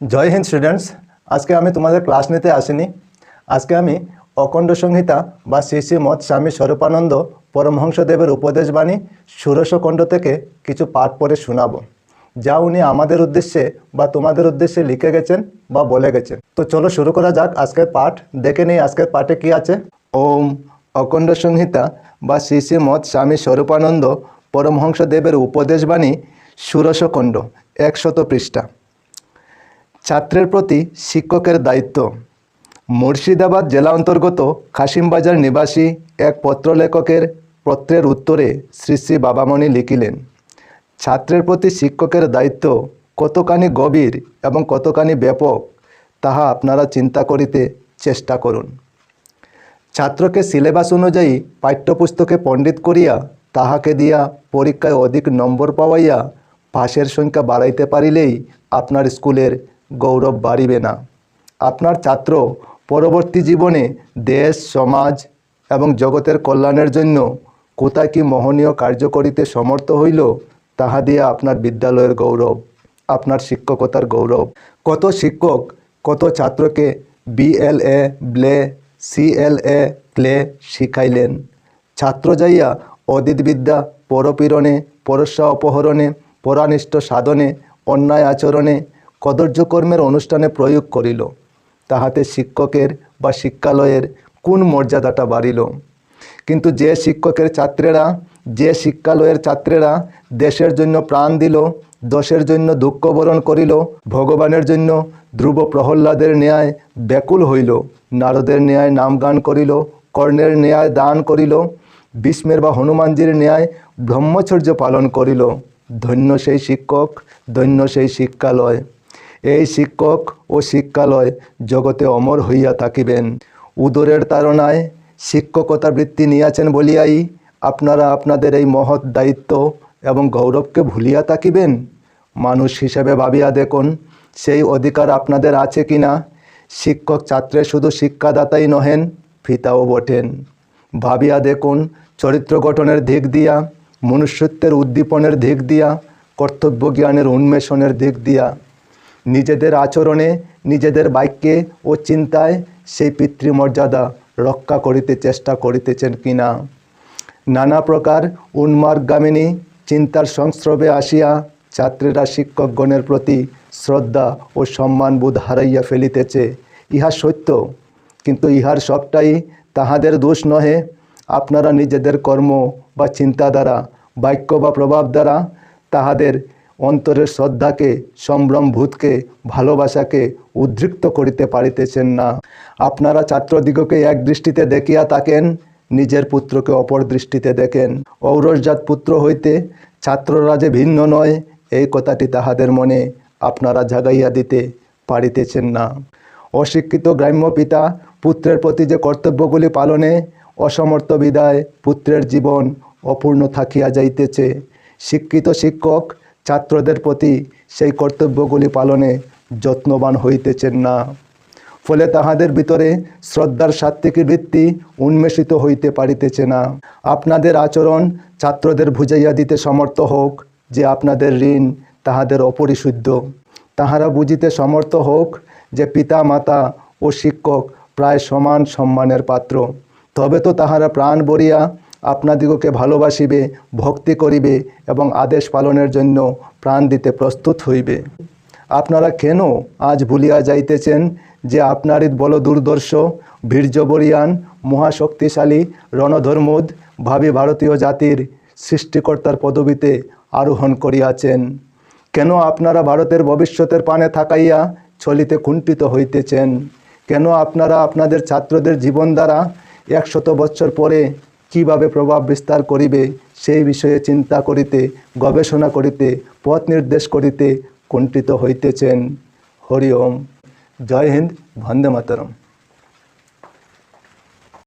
জয় Hind students আজকে আমি তোমাদের ক্লাস নিতে আসিনি। আজকে আমি অখণ্ড সংহিতা বা শ্রী শ্রী মৎ স্বামী স্বরূপানন্দ পরমহংসদেবের উপদেশবাণী ষোড়শখণ্ড থেকে কিছু পাঠ পড়ে শোনাব, যা উনি আমাদের উদ্দেশ্যে বা তোমাদের উদ্দেশ্যে লিখে গেছেন বা বলে গেছেন। তো চলো শুরু করা যাক আজকের পাঠ। দেখে নেই আজকের পাঠে কি আছে। ওম অখণ্ড সংহিতা বা শ্রী শ্রী মৎ স্বামী স্বরূপানন্দ পরমহংসদেবের উপদেশবাণী ষোড়শখণ্ড একশত পৃষ্ঠা। ছাত্রের প্রতি শিক্ষকের দায়িত্ব। মুর্শিদাবাদ জেলা অন্তর্গত খাসিমবাজার নিবাসী এক পত্রলেখকের পত্রের উত্তরে শ্রী শ্রী বাবামণি লিখিলেন, ছাত্রের প্রতি শিক্ষকের দায়িত্ব কতখানি গভীর এবং কতখানি ব্যাপক, তাহা আপনারা চিন্তা করিতে চেষ্টা করুন। ছাত্রকে সিলেবাস অনুযায়ী পাঠ্যপুস্তকে পণ্ডিত করিয়া তাহাকে দিয়া পরীক্ষায় অধিক নম্বর পাওয়াইয়া পাশের সংখ্যা বাড়াইতে পারিলেই আপনার স্কুলের গৌরব বাড়িবে না। আপনার ছাত্র পরবর্তী জীবনে দেশ, সমাজ এবং জগতের কল্যাণের জন্য কোথায় কি মোহনীয় কার্য করিতে সমর্থ হইল, তাহা দিয়া আপনার বিদ্যালয়ের গৌরব, আপনার শিক্ষকতার গৌরব। কত শিক্ষক, কত ছাত্রকে বিএলএ ব্লে সিএলএ ক্লে শিখাইলেন। ছাত্র যাইয়া অদিতবিদ্যা পরপীড়নে পরস্যা অপহরণে পরানিষ্ঠ সাধনে, অন্যায় আচরণে কদর্য কর্মের অনুষ্ঠানে প্রয়োগ করিল তাহাতে শিক্ষকের বা শিক্ষালয়ের কোন মর্যাদাটা বাড়িল কিন্তু যে শিক্ষকের ছাত্রেরা যে শিক্ষালয়ের ছাত্রেরা দেশের জন্য প্রাণ দিল দশের জন্য দুঃখ বরণ করিল ভগবানের জন্য ধ্রুব প্রহ্লাদের ন্যায় ব্যাকুল হইল নারদের ন্যায় নামগান করিল কর্ণের ন্যায় দান করিল ভীষ্মের বা হনুমানজির ন্যায় ব্রহ্মচর্য পালন করিল ধন্য সেই শিক্ষক, ধন্য সেই শিক্ষালয়। এই শিক্ষক ও শিক্ষালয় জগতে অমর হইয়া থাকিবেন। উদরের তারণায় শিক্ষকতা বৃত্তি নিয়াছেন বলিয়াই আপনারা আপনাদের এই মহৎ দায়িত্ব এবং গৌরবকে ভুলিয়া থাকিবেন? মানুষ হিসেবে ভাবিয়া দেখুন, সেই অধিকার আপনাদের আছে কি না শিক্ষক ছাত্রের শুধু শিক্ষাদাতাই নহেন ফিতাও বটেন। ভাবিয়া দেখুন, চরিত্র গঠনের দিক দিয়া, মনুষ্যত্বের উদ্দীপনের দিক দিয়া কর্তব্য জ্ঞানের উন্মেষণের দিক দিয়া নিজেদের আচরণে, নিজেদের বাক্যে ও চিন্তায় সেই পিতৃমর্যাদা রক্ষা করিতে চেষ্টা করিতেছেন কিনা। নানা প্রকার উন্মার্গামিনী চিন্তার সংস্রবে আসিয়া ছাত্রেরা শিক্ষকগণের প্রতি শ্রদ্ধা ও সম্মানবোধ হারাইয়া ফেলিতেছে। ইহা সত্য, কিন্তু ইহার সবটাই তাহাদের দোষ নহে। আপনারা নিজেদের কর্ম বা চিন্তা দ্বারা বাক্য বা প্রভাব দ্বারা তাহাদের অন্তরের শ্রদ্ধাকে, সম্ভ্রমভূতকে, ভালোবাসাকে উদ্রিক্ত করিতে পারিতেছেন না। আপনারা ছাত্রদিগকে এক দৃষ্টিতে দেখিয়া থাকেন, নিজের পুত্রকে অপর দৃষ্টিতে দেখেন। ঔরসজাত পুত্র হইতে ছাত্ররা যে ভিন্ন নয়, এই কথাটি তাহাদের মনে আপনারা জাগাইয়া দিতে পারিতেছেন না। অশিক্ষিত গ্রাম্য পিতা পুত্রের প্রতি যে কর্তব্যগুলি পালনে অসমর্থ বিদায় পুত্রের জীবন অপূর্ণ থাকিয়া যাইতেছে। শিক্ষিত শিক্ষক ছাত্রদের প্রতি সেই কর্তব্যগুলি পালনে যত্নবান হইতেছেন না। ফলে তাহাদের ভিতরে শ্রদ্ধার সাত্ত্বিকী বৃত্তি উন্মেষিত হইতে পারিতেছে না। আপনাদের আচরণ ছাত্রদের বুঝাইয়া দিতে সমর্থ হোক যে আপনাদের ঋণ তাহাদের অপরিশুদ্ধ। তাহারা বুঝিতে সমর্থ হোক যে পিতা মাতা ও শিক্ষক প্রায় সমান সম্মানের পাত্র। তবে তো তাহারা প্রাণ বরিয়া আপনাদিগকে ভালোবাসিবে, ভক্তি করিবে এবং আদেশ পালনের জন্য প্রাণ দিতে প্রস্তুত হইবে। আপনারা কেন আজ ভুলিয়া যাইতেছেন যে আপনারই বল দুর্দর্শ বীর্যবরিয়ান, মহাশক্তিশালী, রণধর্মুদ, ভাবি ভারতীয় জাতির সৃষ্টিকর্তার পদবিতে আরোহণ করিয়াছেন? কেন আপনারা ভারতের ভবিষ্যতের পানে থাকাইয়া চলিতে কুণ্ঠিত হইতেছেন? কেন আপনারা আপনাদের ছাত্রদের জীবন দ্বারা একশত বৎসর পরে কীভাবে প্রভাব বিস্তার করিবে, সেই বিষয়ে চিন্তা করিতে, গবেষণা করিতে, পথ নির্দেশ করিতে কুণ্ঠিত হইতেছেন। হরিওম জয় হিন্দ ভন্দে মাতরম।